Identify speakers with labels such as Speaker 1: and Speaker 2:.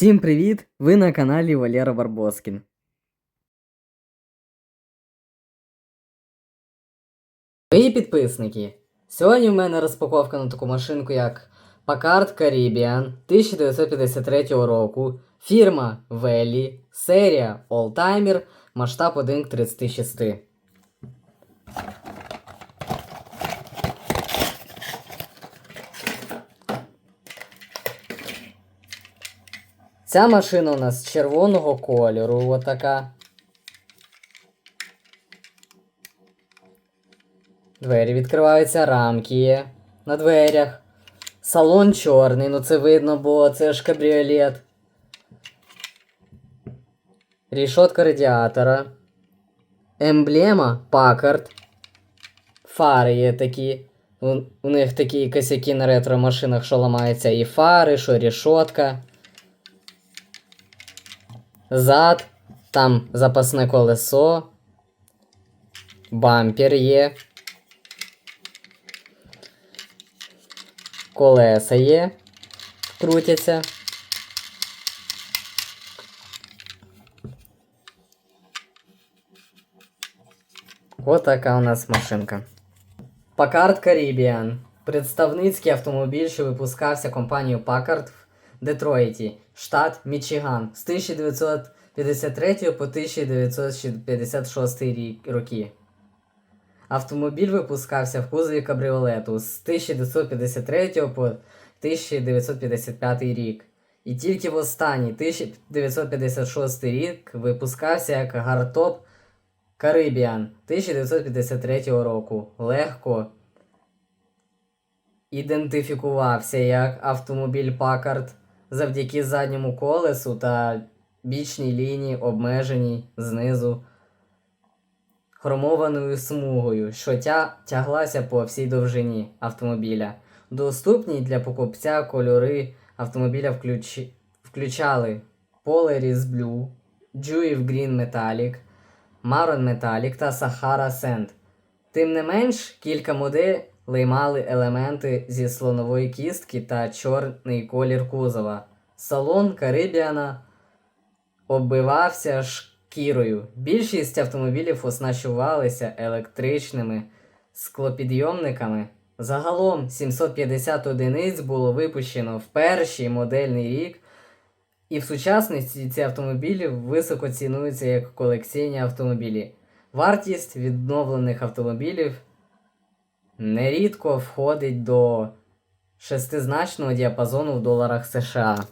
Speaker 1: Всім привіт! Ви на каналі Валера Барбоскін. Мої підписники. Сьогодні в мене розпаковка на таку машинку, як Packard Caribbean 1953 року, фірма Велі, серія Oldtimer, масштаб 1 к 36. Ця машина у нас червоного кольору, отака. Двері відкриваються, рамки є на дверях. Салон чорний, ну це видно, бо це ж кабріолет. Рішотка радіатора. Емблема Packard. Фари є такі. У, у них такі косяки на ретро машинах, що ламаються і фари, що рішотка. Зад, там запасне колесо. Бампер є. Колеса є. Крутяться. Ось така у нас машинка. Packard Caribbean. Представницький автомобіль, що випускався компанією Packard Детройті, штат Мічиган з 1953 по 1956 рік роки. Автомобіль випускався в кузові кабріолету з 1953 по 1955 рік. І тільки в останній 1956 рік випускався як гартоп Caribbean 1953 року. Легко ідентифікувався як автомобіль Packard завдяки задньому колесу та бічній лінії, обмеженій знизу хромованою смугою, що тя... тяглася по всій довжині автомобіля. Доступні для покупця кольори автомобіля включ... включали Polaris Blue, Juive Green Metallic, Maron Metallic та Sahara Sand. Тим не менш, кілька моделей мали елементи зі слонової кістки та чорний колір кузова. Салон Карибіана оббивався шкірою. Більшість автомобілів оснащувалися електричними склопідйомниками. Загалом 750 одиниць було випущено в перший модельний рік, і в сучасності ці автомобілі високо цінуються як колекційні автомобілі. Вартість відновлених автомобілів нерідко входить до шестизначного діапазону в доларах США.